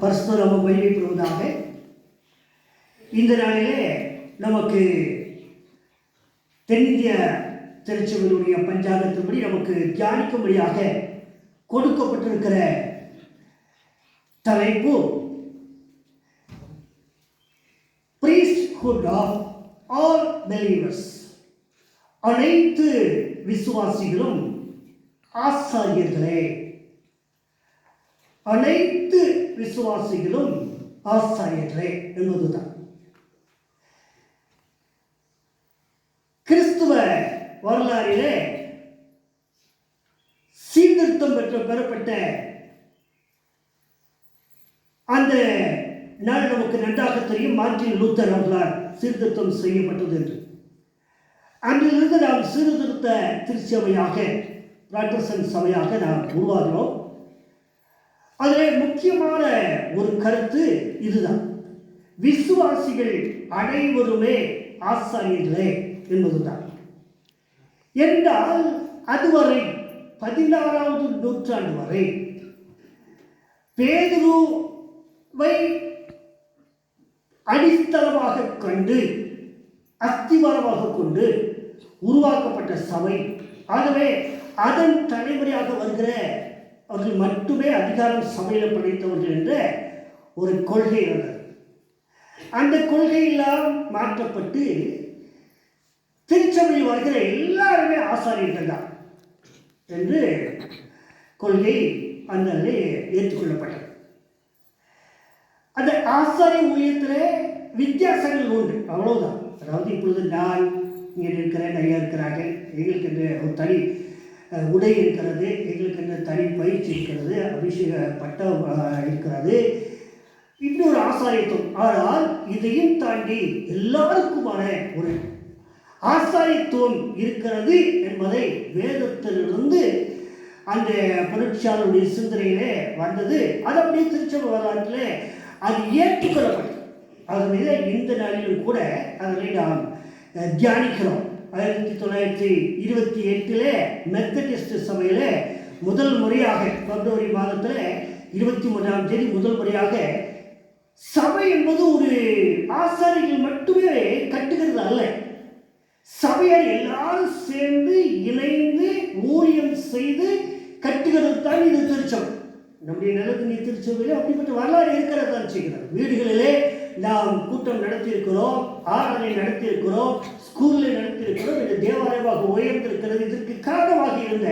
பரஸ்பரம் மகிழ்ப்படுவதாக இந்த நாளிலே நமக்கு தென்னிந்திய திருச்சபையினுடைய பஞ்சாங்கத்தின்படி நமக்கு தியானிக்கும்படியாக கொடுக்கப்பட்டிருக்கிற தலைப்பு priesthood ஆஃப் ஆல் பிலீவர்ஸ் அனைத்து விசுவாசிகளும் ஆசாரியர்களே. அனைத்து விசுவாசிகளும் ஆசாரியர்களே என்பதுதான். கிறிஸ்துவ வரலாறிலே சீர்திருத்தம் பெற்ற பெறப்பட்ட அந்த நாள் நமக்கு நன்றாக தெரியும். மார்டின் லூத்தர் அவர்களால் சீர்திருத்தம் செய்யப்பட்டது என்று. அன்றிலிருந்து நாம் சீர்திருத்த திருச்சபையாக பிராட்டசன் சபையாக நாம் உருவாகிறோம். அதில் முக்கியமான ஒரு கருத்து இதுதான். விசுவாசிகள் அனைவருமே ஆசாரியர்களே என்பதுதான். என்றால் அதுவரை பதினாறாவது நூற்றாண்டு வரை பேதுருவை அடித்தளமாக கண்டு அஸ்திவாரமாக கொண்டு உருவாக்கப்பட்ட சபை. ஆகவே அதன் தலைமுறையாக வருகிற அவர்கள் மட்டுமே அதிகாரம் சமையல் படைத்தவர்கள் என்ற ஒரு கொள்கை வந்தது அந்த கொள்கையெல்லாம் மாற்றப்பட்டு திருச்சபையில் வருகிற எல்லாருமே ஆசாரியர்கள் தான் என்று கொள்கை அந்த ஏற்றுக்கொள்ளப்பட்டது. அந்த ஆசாரிய ஊழியத்தில் வித்தியாசங்கள் உண்டு. அவ்வளோதான் அதாவது இப்பொழுது நான் இங்கே இருக்கிறேன் நிறையா இருக்கிறார்கள். எங்களுக்கு ஒரு தனி உடை இருக்கிறது எங்களுக்கு இந்த தனி பயிற்சி இருக்கிறது அபிஷேக பட்டம் இருக்கிறது. இன்னொரு ஆசாரியத்துவம் ஆனால் இதையும் தாண்டி எல்லாருக்குமான ஒரு ஆசாரியத்துவம் இருக்கிறது என்பதை வேதத்திலிருந்து அந்த புரட்சியாளருடைய சிந்தனையிலே வந்தது. அது அப்படியே திருச்சபை வரலாற்றில் அது ஏற்றுக்கொள்ளப்பட்டது. ஆகவே இந்த நாளிலும் கூட அதனை நாம் தியானிக்கிறோம். ஆயிரத்தி தொள்ளாயிரத்தி இருபத்தி எட்டில் மெத்தடிஸ்ட் சபையில் முதல் முறையாக பிப்ரவரி மாதத்தில் இருபத்தி மூன்றாம் தேதி முதல் முறையாக சபை என்பது ஒரு ஆசாரிகள் மட்டுமே கட்டுகிறது அல்ல. சபையார் எல்லாரும் சேர்ந்து இணைந்து ஊழியம் செய்து கட்டுகிறது தான் இது திருச்சம் நம்முடைய நிலத்தினி திருச்சபையில் அப்படிப்பட்ட வரலாறு இருக்கிறது தான் செய்கிறது வீடுகளிலே நாம் கூட்டம் நடத்தியிருக்கிறோம். ஆராதனை நடத்தியிருக்கிறோம் ஸ்கூலில் நடத்தியிருக்கிறோம் இந்த தேவாலயமாக உயர்ந்திருக்கிறது. இதற்கு காரணமாக இருந்த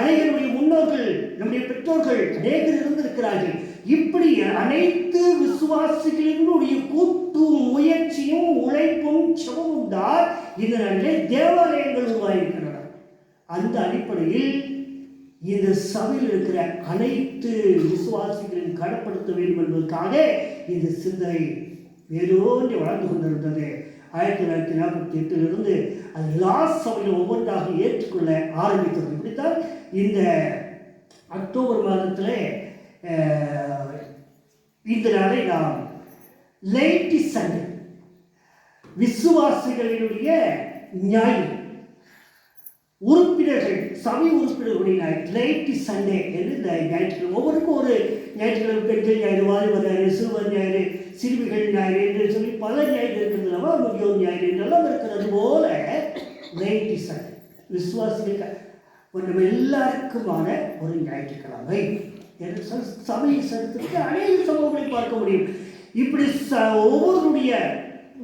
அனைவருடைய முன்னோர்கள் நம்முடைய பெற்றோர்கள் அநேகர் இருந்திருக்கிறார்கள். இப்படி அனைத்து விசுவாசிகளினுடைய கூட்டு முயற்சியும் உழைப்பும் செவமும் தான் இந்த நாளிலே தேவாலயங்கள் உருவாகின்றன. அந்த அடிப்படையில் இந்த சபையில் இருக்கிற அனைத்து விசுவாசிகளையும் கடப்படுத்த வேண்டும் என்பதற்காக இந்த சிந்தனை வேறோன்றி வளர்ந்து கொண்டிருந்தது. ஆயிரத்தி தொள்ளாயிரத்தி நாற்பத்தி எட்டிலிருந்து அது எல்லா சபையும் ஒவ்வொன்றாக ஏற்றுக்கொள்ள ஆரம்பித்தது. இப்படித்தான் இந்த அக்டோபர் மாதத்தில் இந்த நாளை நாம் லைட்டி சண்டே விசுவாசிகளினுடைய ஞாயிறு. உறுப்பினர்கள் சபை உறுப்பினர்களுடைய ஞாயிறு லைட்டி சண்டே என்று இந்த ஞாயிற்றுக்கிழமை. ஒவ்வொருக்கும் ஒரு ஞாயிற்றுக்கிழமை பெண்கள் ஞாயிறு வாலிபர் ஞாயிறு சிறுவர் ஞாயிறு சிறுமிகள் ஞாயிறு என்று சொல்லி பல ஞாயிறு இருக்கிறது. அல்லவா முதியோர் ஞாயிறு என்றெல்லாம் இருக்கிறது. போல லைட்டி சண்டே விசுவாசிகள் நம்ம எல்லாருக்குமான ஒரு ஞாயிற்றுக்கிழமை என்று சொல் சபை சரித்திற்கு அநேக சம்பவங்களை பார்க்க முடியும். இப்படி ச ஒவ்வொருடைய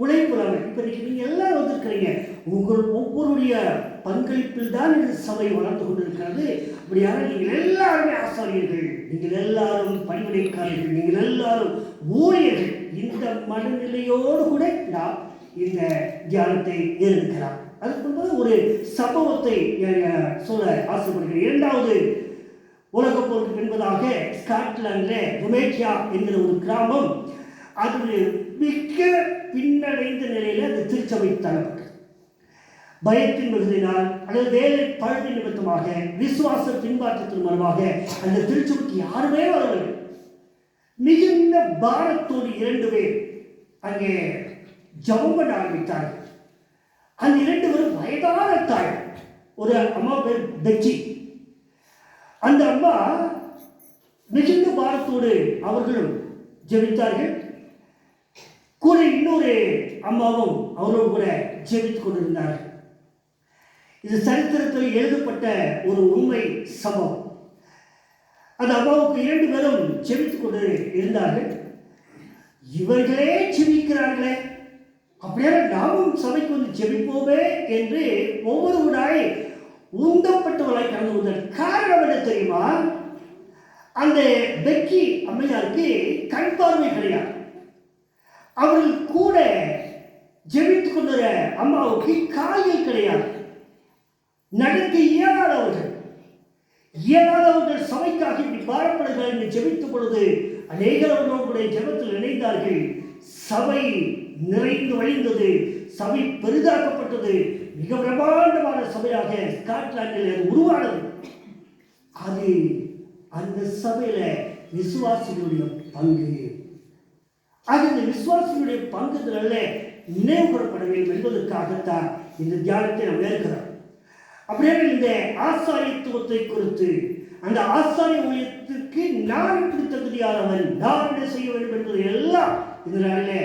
உழைப்புறாங்க இப்போ நீங்கள் எல்லாரும் வந்திருக்கிறீங்க. உங்கள் ஒவ்வொருடைய பங்களிப்பில் தான் இந்த சபை வளர்ந்து கொண்டிருக்கிறது. அப்படியான நீங்கள் எல்லாருமே ஆசாரியர்கள். நீங்கள் எல்லாரும் பணிவிடைக்காரர்கள். நீங்கள் எல்லாரும் ஊழியர்கள். இந்த மனநிலையோடு கூட நாம் இந்த தியானத்தை ஏறெடுக்கலாம் அதுக்கு முன்பது ஒரு சம்பவத்தை சொல்ல ஆசைப்படுகிறேன் இரண்டாவது உலகப் போருக்கு பின்பதாக ஸ்காட்லாண்டில் ருமேக்கியா என்கிற ஒரு கிராமம் அது மிக்க பின்னடைந்த நிலையில் அந்த திருச்சபை தரப்பட்டது பயத்தின் மிகுதினால் அல்லது வேலை பழனி நிமித்தமாக விசுவாச பின்பாற்றத்தின் மூலமாக அந்த திருச்சபைக்கு யாருமே வரவில்லை. மிகுந்த பாரத்தோடு இரண்டு பேர் அங்கே ஜபம் பண்ண ஆரம்பித்தார்கள் அந்த இரண்டு பேரும் வயதான தாய். ஒரு அம்மா பேர் பெச்சி அந்த அம்மா மிகுந்த பாரத்தோடு அவர்களும் ஜெபித்தார்கள். கூட இன்னொரு அம்மாவும் அவரும் கூட ஜெபித்துக் கொண்டிருந்தார்கள். இது சரித்திரத்தில் எழுதப்பட்ட ஒரு உண்மை சம்பவம். அந்த அம்மாவுக்கு இரண்டு பேரும் ஜெபித்துக் கொண்டு இருந்தார்கள். இவர்களே செவிக்கிறார்களே. அப்படியே நாமும் சபைக்கு வந்து ஜெபிப்போமே என்று ஒவ்வொருவராய் உந்தப்பட்டவர்களாய் கடந்து வந்தார் காரணம் என்ன தெரியுமா? அந்த பெக்கி அம்மையாருக்கு கண் பார்வை கிடையாது. அவர்கள் கூட ஜெபித்துக் கொண்டிருந்த அம்மாவுக்கு கால்கள் கிடையாது. நடக்க இயலாதவர்கள். இயலாதவர்கள் சபைக்காக இப்படி பாரப்படுகிறார் என்று ஜெபித்த பொழுது அநேகர் அவர்களுடைய ஜெபத்தில் இணைந்தார்கள். சபை நிறைந்து வழிந்தது சபை பெரிதாக்கப்பட்டது. மிக பிரமாண்டமான சபையாக ஸ்காட்லாண்டில் அது உருவானது. அது அந்த சபையில விசுவாசிகளுடைய பங்கு. அது இந்த விசுவாசிகளுடைய பங்கு நினைவு கூறப்பட வேண்டும் என்பதற்காகத்தான் இந்த தியானத்தை நாம் ஏற்கிறோம் அப்படியே இந்த ஆசாரியத்துவத்தை குறித்து அந்த ஆசாரிய ஊழியத்துக்கு நான் இப்படி தகுதியானவன் நான் என்ன செய்ய வேண்டும் என்பது எல்லாம் இந்த நாளிலே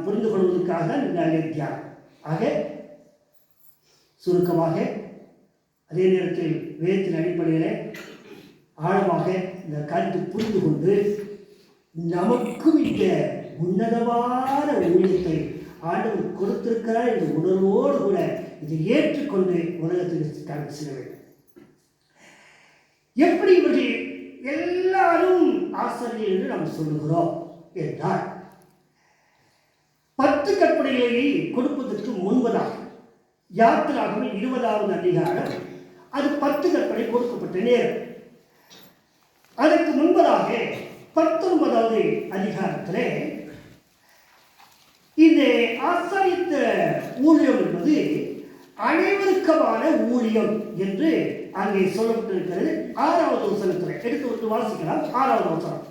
புரிந்து கொள்வதற்காக இந்த நாளிலே தியானம். ஆக சுருக்கமாக அதே நேரத்தில் வேதத்தின் அடிப்படையில் ஆழமாக இந்த கருத்து புரிந்து கொண்டு நமக்கும் இந்த உன்னதமான ஊழியத்தை ஆண்டவர் கொடுத்திருக்கிறார் என்ற உணர்வோடு கூட இதை ஏற்றுக்கொண்டு உலகத்திற்கு கடந்து செல்ல வேண்டும் எப்படி இவர்கள் எல்லாரும் ஆசிரியர் என்று நாம் சொல்லுகிறோம் என்றால் பத்து கற்பனைகளை கொடுப்பதற்கு முன்பதாக யாத்திராகவே இருபதாவது அதிகாரம் அது பத்து கற்பனை கொடுக்கப்பட்ட நேரம். அதற்கு முன்பதாக பத்தொன்பதாவது அதிகாரத்திலே இந்த ஆசிரியத்த ஊழியம் என்பது அனைவருக்கமான ஊழியம் என்று அங்கே சொல்லப்பட்டிருக்கிறது. ஆறாவது வசனத்தில் எடுத்து விட்டு வாசிக்கலாம். ஆறாவது வசனம்.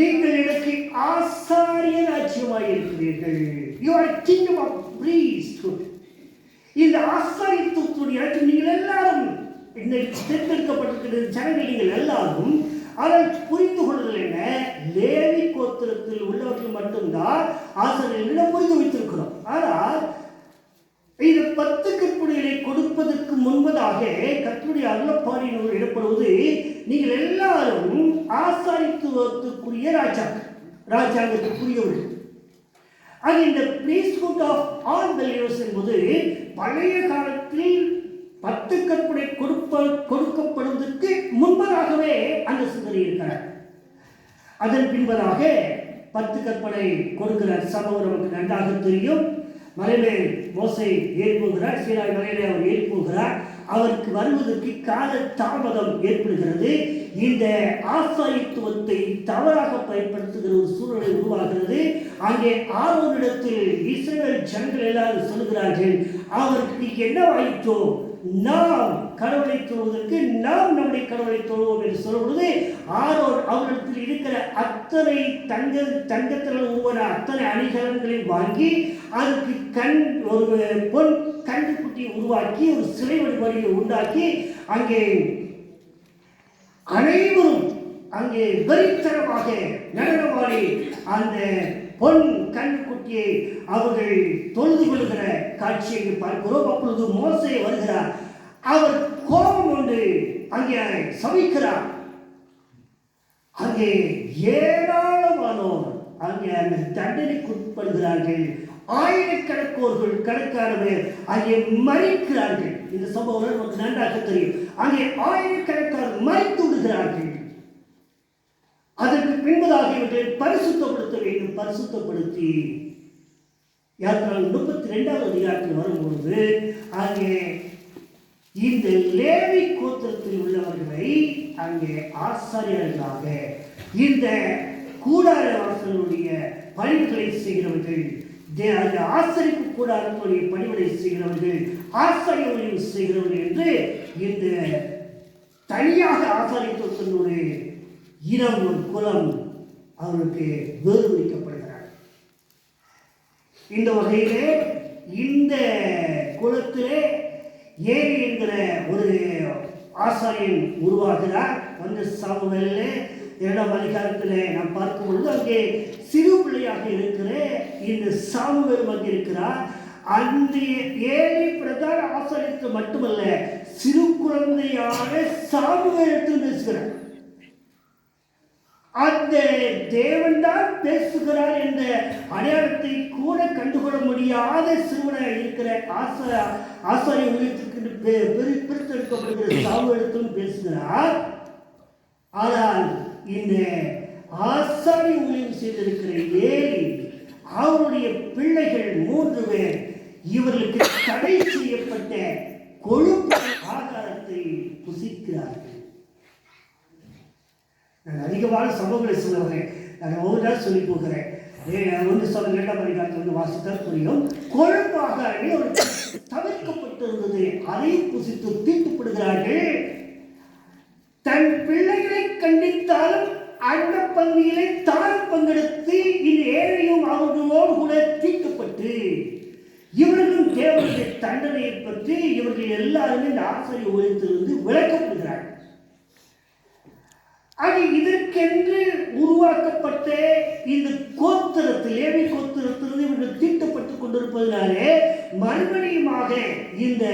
நீங்கள் எனக்கு ஆசாரிய ராஜ்யமாய் இருக்கிறீர்கள் you are kingdom of priesthood. இந்த ஆசாரியத்துவத்துடைய நீங்கள் எல்லாரும் இந்த தேர்ந்தெடுக்கப்பட்டிருக்கிற ஜனங்கள் நீங்கள் எல்லாரும் ஆனால் புரிந்து கொள்ளுதல் என்ன? லேவி கோத்திரத்தில் உள்ளவர்கள் மட்டும்தான் ஆசிரியர்களிடம் புரிந்து வைத்திருக்கிறோம். ஆனால் இந்த பத்து கற்பனைகளை கொடுப்பதற்கு முன்பதாக கற்பனுடைய அருளப்பாடியினர் இடப்படுவது நீங்கள் எல்லாரும் ஆசாரித்துவத்துக்குரிய ராஜாங்க ராஜாங்கத்துக்குரியவர்கள் அது இந்த பிரீஸ்குட் ஆஃப் ஆல் பெலியர்ஸ் என்பது பழைய காலத்தில் பத்து கற்பனை கொடுப்ப கொடுக்கப்படுவதற்கு முன்பதாகவே அந்த சிந்தனை இருக்கிறார். அதன் பின்பதாக பத்து கற்பனை கொடுக்கிற சம்பவம் நமக்கு நன்றாக தெரியும். மலைமேல் மோசை ஏற்புகிறார். சீனாய் மலையிலே அவர் ஏற்புகிறார். அவருக்கு வருவதற்கு கால தாமதம் ஏற்படுகிறது. இந்த ஆசாரித்துவத்தை தவறாக பயன்படுத்துகிற ஒரு சூழ்நிலை உருவாகிறது. அங்கே ஆரோனிடத்தில் இஸ்ரேல் ஜனங்கள் எல்லாரும் சொல்கிறார்கள் அவருக்கு என்னவாயிற்றோ நாம் கடவுளை தொழுவதற்கு நாம் நம்முடைய கடவுளை தொழுவோம் என்று சொல்லும் பொழுது ஆரோர் அவரிடத்தில் இருக்கிற அத்தனை தங்க தங்கத்தில் ஒவ்வொரு அத்தனை அணிகலன்களை வாங்கி அதுக்கு கண் ஒரு பொன் கண்டுக்குட்டியை உருவாக்கி ஒரு சிலை வழிபாடுகளை உண்டாக்கி அங்கே அனைவரும் அங்கே வெறித்தனமாக நடனமாடி அந்த பொன் கண் நோக்கி அவர்கள் தொழுது கொள்கிற காட்சியை பார்க்கிறோம். அப்பொழுது மோசே வருகிறார். அவர் கோபம் கொண்டு அங்கே சமைக்கிறார் அங்கே ஏராளமானோர் அங்கே அந்த தண்டனைக்கு உட்படுகிறார்கள் ஆயிரக்கணக்கோர்கள் கணக்கானவர் அங்கே மறிக்கிறார்கள் இந்த சம்பவம் நமக்கு நன்றாக தெரியும். அங்கே ஆயிரக்கணக்கான மறித்து விடுகிறார்கள். அதற்கு பின்பதாக இவர்களை பரிசுத்தப்படுத்த வேண்டும். பரிசுத்தப்படுத்தி யாத்திரா முப்பத்தி ரெண்டாவது அதிகாரத்தில் வரும்பொழுது அங்கே இந்த லேவி கோத்திரத்தில் உள்ளவர்களை அங்கே ஆசாரியர்களாக இந்த கூடார வாசலுடைய பணிகளை செய்கிறவர்கள் தே- அந்த ஆசரிப்பு கூடாரத்துடைய பணிவிடை செய்கிறவர்கள் ஆசாரிய ஊழியம் செய்கிறவர்கள் என்று இந்த தனியாக ஆசாரித்துவத்தினுடைய இனம் குலம் அவருக்கு வேறு இந்த வகையில் இந்த குளத்தில் ஏரி என்கிற ஒரு ஆசாரியன் உருவாகிறார். வந்து சாமுவேலிலே இரண்டாம் அதிகாரத்தில் நாம் பார்க்கும் பொழுது அங்கே சிறு பிள்ளையாக இருக்கிற இந்த சாமுவேல் வந்து இருக்கிறார் அந்த ஏழை பிரதான ஆசிரியத்து மட்டுமல்ல சிறு குழந்தையான சாமுவேலத்தில் பேசுகிறார். அந்த தேவன் தான் பேசுகிறார் என்ற அடையாளத்தை கூட கண்டுகொள்ள முடியாத சிறுவனாக இருக்கிற ஆசா ஆசாரிய உலகத்துக்கு பிரித்தெடுக்கப்படுகிற சாமுவேலத்திலும் பேசுகிறார். ஆனால் இந்த ஆசாரி ஊழியம் செய்திருக்கிற ஏழி அவருடைய பிள்ளைகள் மூன்று பேர் இவர்களுக்கு தடை செய்யப்பட்ட கொழுப்பு ஆகாரத்தை புசிக்கிறார்கள். அதிகமான சம்பவங்களை சொல்லுவேன் நான் ஒவ்வொரு நாள் சொல்லி போகிறேன். ஏ- ஒன்று சொல்ல இரண்டாம் அதிகாரத்தில் வந்து வாசித்தால் புரியும். குழம்பாக ஒரு தவிர்க்கப்பட்டிருந்தது அதையும் புசித்து தீர்க்கப்படுகிறார்கள் தன் பிள்ளைகளை கண்டித்தாலும் அந்த பந்தியிலே தான் பங்கெடுத்து இந்த ஏழையும் அவர்களோடு கூட தீட்டுப்பட்டு இவர்களும் தேவனுடைய தண்டனையை பற்றி இவர்கள் எல்லாருமே இந்த ஆசிரியர் ஒழித்திருந்து விளக்கப்படுகிறார்கள். அது இதற்கென்று உருவாக்கப்பட்ட இந்த கோத்திரத்தில் ஏவி கோத்திரத்திலிருந்து இவர்கள் தீட்டப்பட்டுக் கொண்டிருப்பதனாலே மறுபடியுமாக இந்த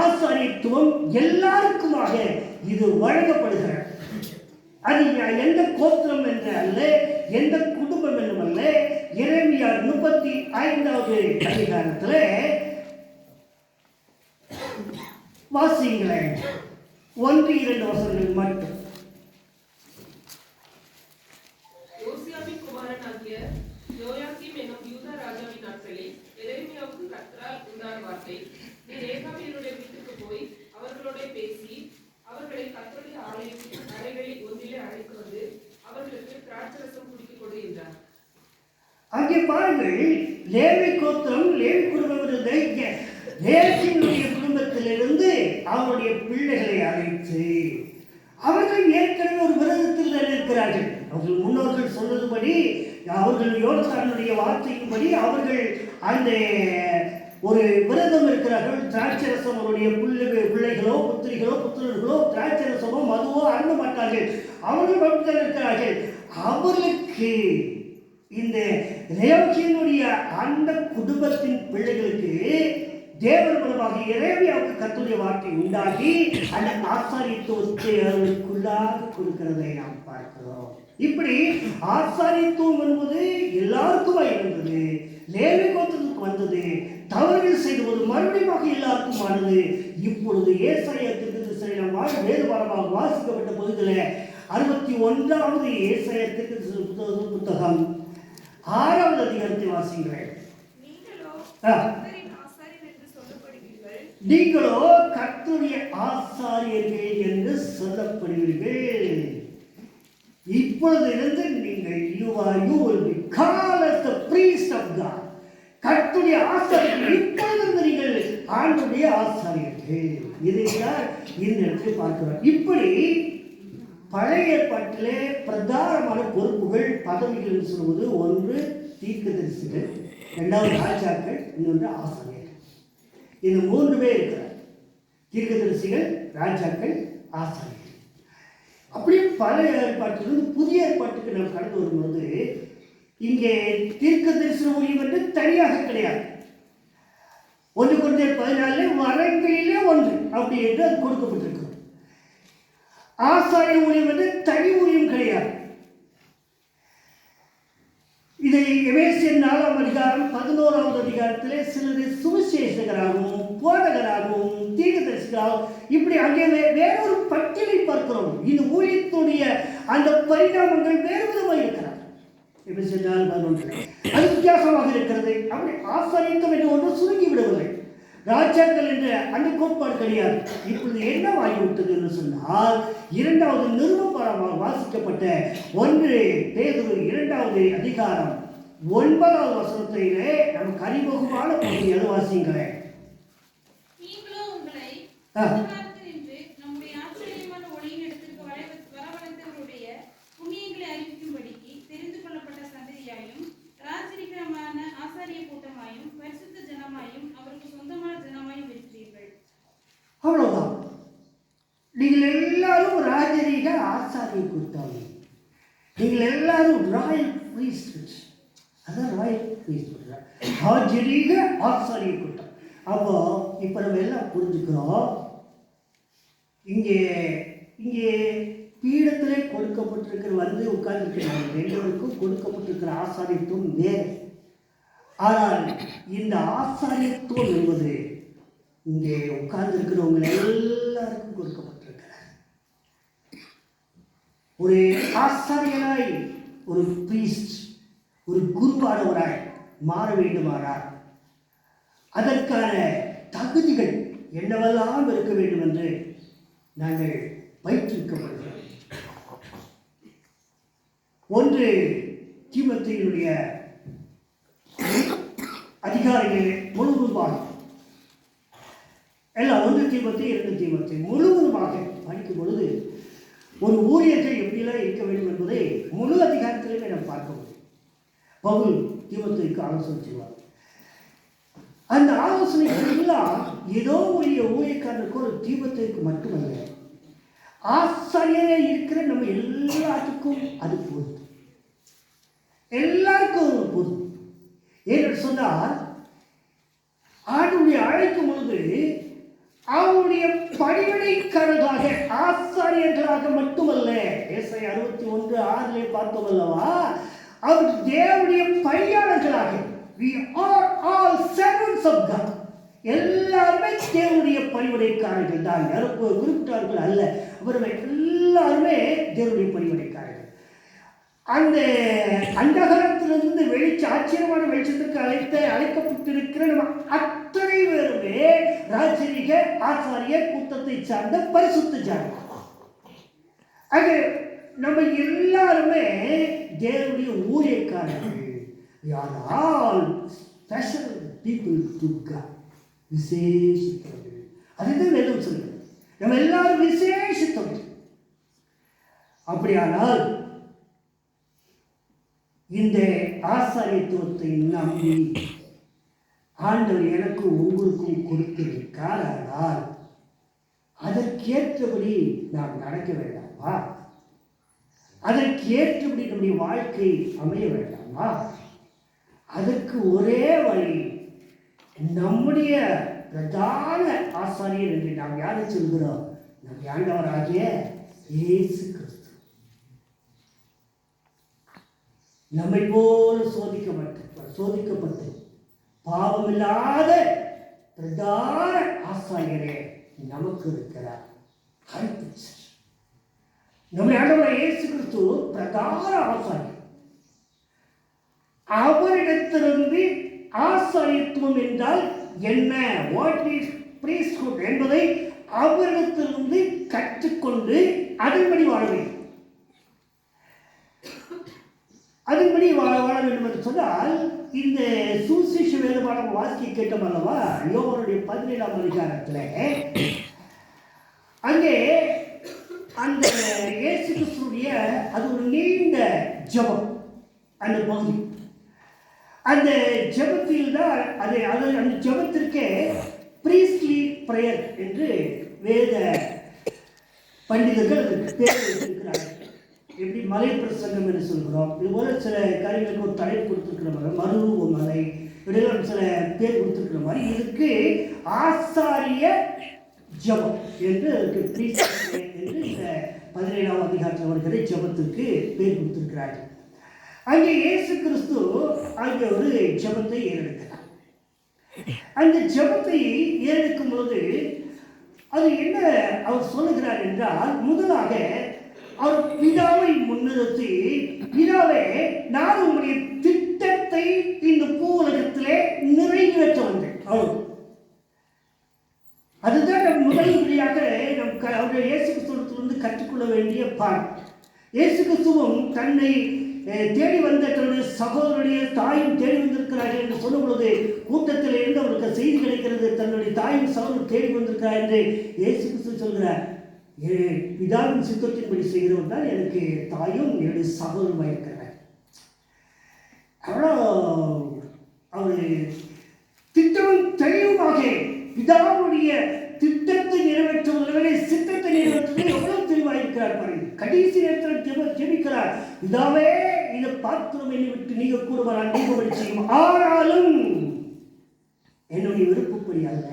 ஆசாரியத்துவம் எல்லாருக்குமாக இது வழங்கப்படுகிறது. அது எந்த கோத்திரம் என்று அல்ல எந்த குடும்பம் என்றும் அல்ல. இறைமையார் முப்பத்தி ஐந்தாவது அதிகாரத்தில் வாசிங்களேன் ஒன்று இரண்டு வசனங்கள் மட்டும். வார்த்தை. நீ ரேகாவியருடைய வீட்டுக்கு போய் அவர்களோட பேசி அவர்களை கர்த்தருடைய ஆலயத்தின் அறைகளில் ஒன்றிலே அழைத்து வந்து அவர்களுக்கு திராட்சரசம் குடிக்க கொடு என்றார். அங்கே பாருங்கள் லேவி கோத்திரம் லேவி குடும்பம் இருந்த குடும்பத்திலிருந்து அவருடைய பிள்ளைகளை அழைத்து அவர்கள் ஏற்கனவே ஒரு விரதத்தில் இருக்கிறார்கள். அவர்கள் முன்னோர்கள் சொன்னதுபடி அவர்கள் யோனத்தானுடைய வார்த்தையின்படி அவர்கள் அந்த ஒரு விரதம் இருக்கிறார்கள் திராட்சரசம் அவருடைய பிள்ளை பிள்ளைகளோ புத்திரிகளோ புத்திரர்களோ திராட்சரசமோ மதுவோ அருந்த மாட்டார்கள். அவர்கள் மட்டும் இருக்கிறார்கள். அவர்களுக்கு இந்த ரேவகியினுடைய அந்த குடும்பத்தின் பிள்ளைகளுக்கு தேவர் மூலமாக இறைவியாவுக்கு கத்துடைய வார்த்தை உண்டாகி அந்த ஆசாரியத்துவத்தை அவர்களுக்குள்ளாக கொடுக்கிறதை நாம் பார்க்கிறோம். இப்படி ஆசாரியத்துவம் என்பது எல்லாருக்குமா இருந்தது. லேவி கோத்திரத்துக்கு வந்தது. தவறுகள் செய்துவது மறுபடியும் எல்லாருக்கும் ஆனது இப்பொழுது சரி நாம் வாழ வேறுபாடமாக வாசிக்கப்பட்ட பகுதியில் அறுபத்தி ஒன்றாவது ஏசாயத்திற்கு புத்தகம் புத்தகம். ஆறாவது அதிகாரத்தை வாசிக்கிறேன் நீங்களோ என்று சொல்லப்படுவீர்கள் கர்த்தருடைய ஆசாரியர்கள் என்று சொல்லப்படுவீர்கள் இப்பொழுதிலிருந்து நீங்கள் you are you will be call God ஆண்டுடைய ஆசாரியர்கள் இப்பொழுதிலிருந்து நீங்கள் ஆண்டுடைய ஆசாரியர்கள். இதைத்தான் இந்த இடத்தில் பார்க்கிறோம். இப்படி பழைய ஏற்பாட்டிலே பிரதானமான பொறுப்புகள் பதவிகள் என்று சொல்வது ஒன்று தீர்க்கதரிசிகள் இரண்டாவது ராஜாக்கள் இன்னொன்று ஆசாரியர்கள். இந்த மூன்று பேர் இருக்கிறார். தீர்க்கதரிசிகள் ராஜாக்கள் ஆசாரியர்கள். அப்படியே பழைய ஏற்பாட்டிலிருந்து புதிய ஏற்பாட்டுக்கு நாம் கடந்து வரும்போது இங்கே தீர்க்க தரிசன ஊழியம் என்று தனியாக கிடையாது. ஒன்று கொண்டே பதினாலு வரங்களிலே ஒன்று அப்படி என்று அது கொடுக்கப்பட்டிருக்கிறது. ஆசாரிய ஊழியம் என்று தனி ஊழியம் கிடையாது. இதை எபேசியர் நாலாம் அதிகாரம் பதினோராவது அதிகாரத்திலே சிலரை சுவிசேஷகராகவும் போதகராகவும் தீர்க்கதரிசிகளாகவும் இப்படி அங்கே வேறொரு பட்டியலை பார்க்கிறோம். இந்த ஊழியத்துடைய அந்த பரிணாமங்கள் வேறு விதமாக இருக்கிறார் எபேசியர் நாலு பதினொன்று அது வித்தியாசமாக இருக்கிறது. அப்படி ஆசாரியத்துவம் என்று ஒன்று சுருங்கி விடவில்லை. ராஜாக்கள் என்ற அந்த கோட்பாடு கிடையாது. இப்பொழுது என்னவாகிவிட்டது என்று சொன்னால் இரண்டாவது நிருபபாரமாக வாசிக்கப்பட்ட ஒன்று பேதுரு இரண்டாவது அதிகாரம் ஒன்பதாவது வசனத்திலே நமக்கு அறிமுகமான பகுதி அது வாசிங்களேன் நீங்களோ உங்களை ஆ. நின்று நம்முடைய ஆச்சரியமான ஒளியின் இடத்திற்கு வர வரவழைத்தவருடைய புண்ணியங்களை அறிவிக்கும்படிக்கு தெரிந்து கொள்ளப்பட்ட சந்ததியாயும் ராஜரிகமான ஆசாரிய அவ்வளோதான் பரிசுத்த ஜனமாயும் அவருக்கு சொந்தமான ஜனமாயும் இருக்கிறீர்கள் அவ்வளவுதான். நீங்கள் எல்லாரும் ராஜரீக நீங்கள் எல்லாரும் ராயல் பிரீஸ்டர்ஸ் அதான் ராயல் பிரீஸ்டர் ராஜரீக ஆசாரியை கூட்டம் அப்போ இப்போ நம்ம எல்லாம் புரிஞ்சுக்கிறோம். இங்கே இங்கே பீடத்திலே கொடுக்கப்பட்டிருக்கிற வந்து உட்கார்ந்துருக்கிறாங்க ரெண்டவருக்கும் கொடுக்கப்பட்டிருக்கிற ஆசாரியத்துவம் வேறு. ஆனால் இந்த ஆசாரியத்துவம் என்பது இங்கே உட்கார்ந்துருக்கிறவங்க எல்லாருக்கும் கொடுக்கப்பட்டிருக்கிறார் ஒரு ஆசாரியனாய் ஒரு பீஸ்ட் ஒரு குருவானவராய் மாற வேண்டுமானார் அதற்கான தகுதிகள் என்னவெல்லாம் இருக்க வேண்டும் என்று நாங்கள் பயிற்றுவிக்கப்படுகிறோம் ஒன்று தீமத்தையினுடைய அதிகாரிகள் முழுவதுமாக. எல்லாம் ஒன்று தீபத்தை இரண்டு தீபத்தை. முழுவதுமாக படிக்கும் பொழுது ஒரு ஊழியர்கள் எப்படியெல்லாம் இருக்க வேண்டும் என்பதை முழு அதிகாரத்திலுமே நாம் பார்க்க முடியும். பவுல் தீபத்திற்கு ஆலோசனை செய்வார். அந்த ஆலோசனை எல்லாம் ஏதோ ஒரு ஊழியக்காரனுக்கு ஒரு தீபத்திற்கு மட்டுமல்ல. ஆசிரியரே இருக்கிற நம்ம எல்லாத்துக்கும் அது போதும். எல்லாருக்கும் ஒரு போதும். ஏன்னு சொன்னால் ஆண்டுடைய அழைக்கும் பொழுது அவருடைய பணிவிடைக்காரர்களாக ஆசாரியர்களாக மட்டுமல்ல ஏசை அறுபத்தி ஒன்று ஆறிலே பார்த்தோம் அல்லவா? அவர் தேவனுடைய பணியாளர்களாக we are all servants of God. எல்லாருமே தேவனுடைய பணிவுடைக்காரர்கள் தான். யாரும் குறிப்பிட்டார்கள் அல்ல. அவர்கள் எல்லாருமே தேவனுடைய பணிவுடைக்காரர்கள். அந்த அந்தகரத்திலிருந்து வெளிச்ச ஆச்சரியமான வெளிச்சத்துக்கு அழைத்த அழைக்கப்பட்டிருக்கிற நம்ம அத்தனை பேருமே ராஜரீக ஆசாரிய கூட்டத்தை சார்ந்த பரிசுத்த ஜாதகம் அது நம்ம எல்லாருமே தேவனுடைய ஊழியக்காரர்கள். யார் all special people people to விசேஷித்தவர்கள். அதுதான் வேதம் சொல்லுது. நம்ம எல்லாரும் விசேஷித்தவர்கள். அப்படியானால் இந்த ஆசாரியத்துவத்தை நம்பி ஆண்டவர் எனக்கு உங்களுக்கும் கொடுத்திருக்கார் ஆனால் அதற்கேற்றபடி நாம் நடக்க வேண்டாம். அதற்கேற்றபடி நம்முடைய வாழ்க்கை அமைய வேண்டாமா? அதற்கு ஒரே வழி நம்முடைய பிரதான ஆசாரியர் என்று நாம் யாரை சொல்கிறோம்? நம் ஆண்டவராகிய இயேசு கிறிஸ்து. நம்மை போல சோதிக்கப்பட்டு சோதிக்கப்பட்டு பாவமில்லாத பிரதான ஆசாரியரே நமக்கு இருக்கிறார். High priest. நம்முடைய ஆண்டவர் இயேசு கிறிஸ்து பிரதான அவரிடத்திலிருந்து ஆசாரியத்துவம் என்றால் என்ன வாட் இஸ் priesthood என்பதை அவரிடத்திலிருந்து கற்றுக்கொண்டு அதன்படி வாழ வேண்டும் அதன்படி வாழ வாழ வேண்டும் என்று சொன்னால் இந்த சூசிஷ வேறுபாடம் வாசிக்க கேட்டோம் அல்லவா யோகனுடைய பதினேழாம் அதிகாரத்தில் அங்கே அந்த இயேசு கிறிஸ்துடைய அது ஒரு நீண்ட ஜெபம். அந்த பகுதி. அந்த ஜெபத்தில் தான் அது அது அந்த ஜெபத்திற்கே ப்ரீஸ்லி ப்ரேயர் என்று வேத பண்டிதர்கள் அதுக்கு பேர் வைத்திருக்கிறார்கள். எப்படி மலை பிரசங்கம் என்று சொல்கிறோம். இது போல சில காரியங்களுக்கு ஒரு தடை கொடுத்துருக்கிற மாதிரி மருவ மலை இப்படியெல்லாம் சில பேர் கொடுத்துருக்கிற மாதிரி இதுக்கு ஆசாரிய ஜெபம் என்று என்று இந்த பதினேழாம் அதிகாரத்தில் வருகிற ஜபத்துக்கு பேர் கொடுத்திருக்கிறார்கள் அங்கே இயேசு கிறிஸ்து அங்கே ஒரு ஜெபத்தை ஏறெடுக்கிறார். அந்த ஜெபத்தை ஏறெடுக்கும் பொழுது அது என்ன அவர் சொல்லுகிறார் என்றால் முதலாக அவர் பிதாவை முன்னிறுத்தி பிதாவே நான் உங்களுடைய திட்டத்தை இந்த பூ உலகத்திலே நிறைவேற்ற வந்தேன் அவ்வளவு அதுதான் நம் முதல் வழியாக நம் க- அவருடைய இயேசு கிறிஸ்துவத்திலிருந்து கற்றுக்கொள்ள வேண்டிய பாடம் இயேசு கிறிஸ்துவும் தன்னை தேடி வந்த தன்னுடைய சகோதரனுடைய தாயும் தேடி வந்திருக்கிறார்கள் என்று சொல்லும் பொழுது கூட்டத்தில் இருந்து அவருக்கு செய்தி கிடைக்கிறது. தன்னுடைய தாயும் சகோதரன் தேடி வந்திருக்கிறார் என்று இயேசு கிறிஸ்து சொல்கிறார். "என் பிதாவின் சித்தத்தின்படி செய்கிறவன் தான் எனக்கு தாயும் என்னுடைய சகோதரமாக இருக்கிறார். அவ்வளோ அவர் திட்டமும் தெளிவுமாக பிதாவுடைய திட்டத்தை நிறைவேற்றுவதில் சித்தத்தை நிறைவேற்றுவதில் எவ்வளவு தெளிவாக இருக்கிறார் பாருங்கள். கடைசி நேரத்தில் ஜெப ஜெபிக்கிறார் இதாவே இதை பார்க்கிறோம் என்னை விட்டு நீங்க கூடுவாரால் நீங்கும்படி செய்யும். ஆனாலும் என்னுடைய விருப்பப்படி அல்ல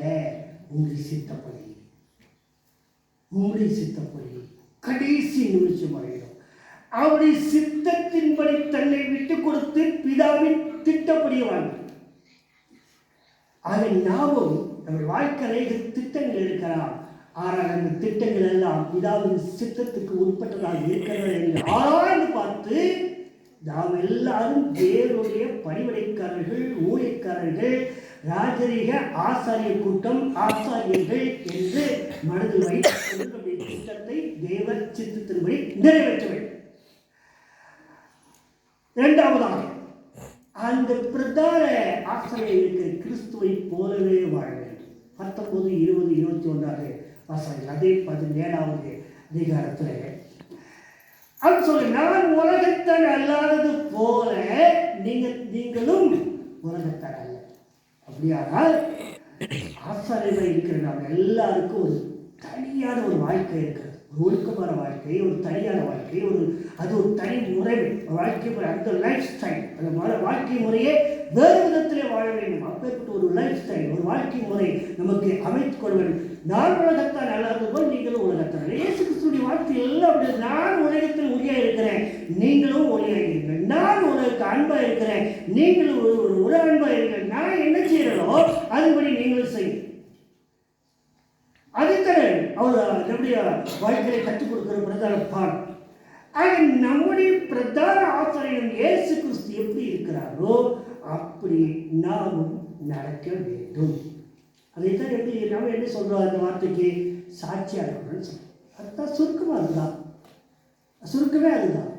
உங்களுடைய சித்தப்படி. உங்களுடைய சித்தப்படி. கடைசி நிமிஷம் வரையிலும். அவருடைய சித்தத்தின்படி தன்னை விட்டு கொடுத்து பிதாவின் திட்டப்படி வாழ்ந்தார் அதை நாமும் நம்ம வாழ்க்கையில் திட்டங்கள் இருக்கலாம் ஆனால் அந்த திட்டங்கள் எல்லாம் பிதாவின் சித்தத்துக்கு உட்பட்டதாக இருக்கிறது என்று ஆராய்ந்து பார்த்து நாம் எல்லாரும் தேவனுடைய பணிவிடைக்காரர்கள் ஊழியக்காரர்கள் ராஜரீக ஆசாரிய கூட்டம் ஆசாரியர்கள் என்று மனதில் வைத்து திட்டத்தை தேவ சித்தத்தின்படி நிறைவேற்ற வேண்டும். இரண்டாவதாக அந்த பிரதான ஆசிரியர் இருக்கிற கிறிஸ்துவை போலவே வாழ வேண்டும். பத்தொன்பது இருபது இருபத்தி ஒன்றாக வசனம் அதே பதினேழாவது அதிகாரத்தில். அவர் சொல்லி நான் உலகத்தார் அல்லாதது போல நீங்கள் நீங்களும் உலகத்தார் அல்ல. அப்படியானால் ஆசாரியமாக இருக்கிற நாம் எல்லாருக்கும் ஒரு தனியான ஒரு வாழ்க்கை இருக்கிறது. ஒரு ஒழுக்கமான வாழ்க்கை ஒரு தனியான வாழ்க்கை ஒரு அது ஒரு தனி முறை வாழ்க்கை முறை அந்த லைஃப் ஸ்டைல் அந்த ம- வாழ்க்கை முறையே வேறு விதத்திலே வாழ வேண்டும். அப்பேற்பட்ட ஒரு லைஃப் ஸ்டைல் ஒரு வாழ்க்கை முறை நமக்கு அமைத்துக் கொள்வது நான் உலகத்தான் அல்லாதது போல் நீங்களும் உலகத்தான் இயேசு கிறிஸ்துடைய வாழ்க்கை எல்லாம் அப்படி நான் உலகத்தில் ஒளியாக இருக்கிறேன். நீங்களும் ஒளியாக இருக்கிறேன் நான் உலகத்துக்கு அன்பாக இருக்கிறேன். நீங்களும் ஒரு ஒரு ஒரு அன்பாக இருக்கிறேன் நான் என்ன செய்கிறனோ அதுபடி நீங்களும் செய்யும் அதுக்கான அவர் நம்முடைய வாழ்க்கையை கற்றுக் கொடுக்கிற பிரதான பாடம்? ஆக நம்முடைய பிரதான ஆசிரியர் இயேசு கிறிஸ்து எப்படி இருக்கிறாரோ அப்படி நாமும் நடக்க வேண்டும். அதைத்தான் எப்படி நம்ம என்ன சொல்கிறோம் அந்த வார்த்தைக்கு? சாட்சியாக இருக்கணும்னு அதுதான் சுருக்கமாக அதுதான் சுருக்கமே அதுதான்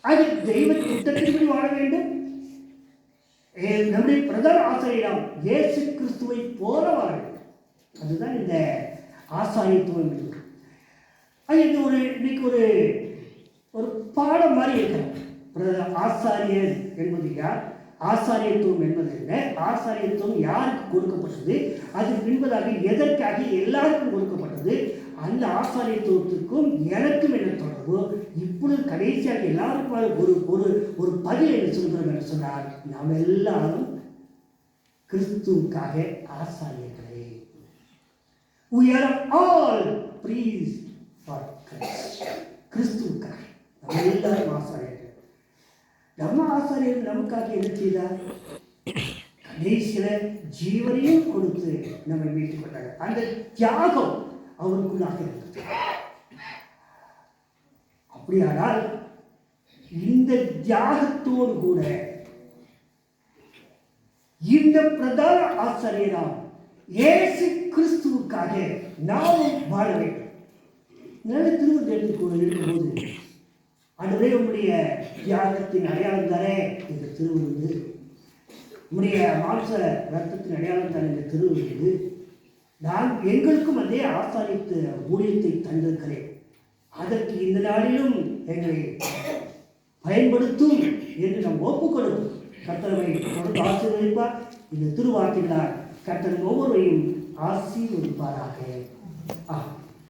அது தெய்வ திட்டத்தின்படி வாழ வேண்டும். நம்முடைய பிரதான ஆசிரியராம் இயேசு கிறிஸ்துவை போல வாழ வேண்டும். அதுதான் இந்த ஆசாரியத்துவம் அது இது ஒரு இன்னைக்கு ஒரு ஒரு பாடம் மாதிரி இருக்கிறது. பிர- ஆசாரியர் என்பது யார்? ஆசாரியத்துவம் என்பது என்ன? ஆசாரியத்துவம் யாருக்கு கொடுக்கப்பட்டது? அது பின்பதாக எதற்காக எல்லாருக்கும் கொடுக்கப்பட்டது? அந்த ஆசாரியத்துவத்துக்கும் எனக்கும் என்ன தொடர்பு? இப்பொழுது கடைசியாக எல்லாருக்கும் ஒரு ஒரு ஒரு பதில் என்ன சொல்கிறோம் என்று சொன்னால் நாம் எல்லாரும் கிறிஸ்துவுக்காக ஆசாரியர்களே. We are all priests for Christ. கிறிஸ்துவுக்காக. நம்ம எல்லாரும் ஆசாரியர்கள். நம்ம ஆசாரியர் நமக்காக என்ன செய்தார்? கடைசியில் ஜீவனையும் கொடுத்து நம்ம மீட்டுக் கொண்டாங்க அந்த தியாகம் அவருக்குள்ளாக இருந்தது. அப்படியானால் இந்த தியாகத்தோடு கூட இந்த பிரதான ஆசிரியராம் இயேசு கிறிஸ்துவுக்காக நாமும் வாழ வேண்டும். நல்ல திருமணம் எடுத்துக்கொண்டு இருக்கும்போது அதுவே உங்களுடைய தியாகத்தின் அடையாளம் தானே இந்த திருவிருந்து உங்களுடைய மாம்ச ரத்தத்தின் அடையாளம் தானே இந்த திருவிருந்து நான் எங்களுக்கும் அதே ஆசாரித்த ஊழியத்தை தந்திருக்கிறேன். அதற்கு இந்த நாளிலும் எங்களை பயன்படுத்தும் என்று நாம் ஒப்புக்கொள்ளும் கர்த்தரவை தொடர்ந்து ஆசீர்வதிப்பார். இந்த திருவார்த்தைகளால் கர்த்தர் ஒவ்வொருவரையும் ஆசீர்வதிப்பாராக. ஆ